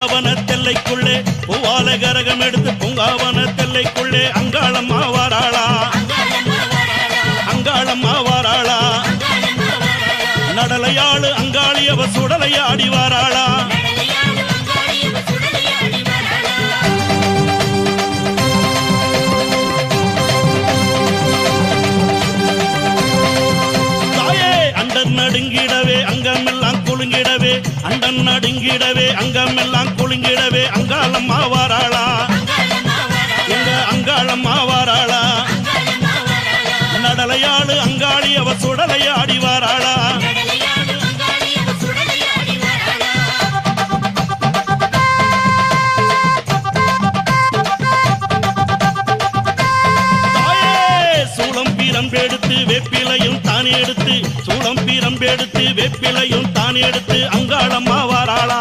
பூங்காவன தெல்லைக்குள்ளே பூவால கரகம் எடுத்து பூங்காவன தெல்லைக்குள்ளே அங்காளம்மா வாராளா அங்காளம்மா வாராளா நடலையாளு அங்காளியவ சுடலையாடி வாராளா? நடுங்கிடவே அங்கமெல்லாம் குலுங்கிடவே அண்டன் நடுங்கிடவே அங்கமெல்லாம் குலுங்கிடவே அங்காளம்மா வாராளா. எங்க அங்காளம்மா வாராளா. நடலையாளு அங்காளி அவ சுடலையாடி வாராளா பிரம்பெடுத்து வேப்பிலையும் தானே எடுத்து சூளம் பிரம்பெடுத்து வேப்பிலையும் தானே எடுத்து அங்காளம்மா வாராளா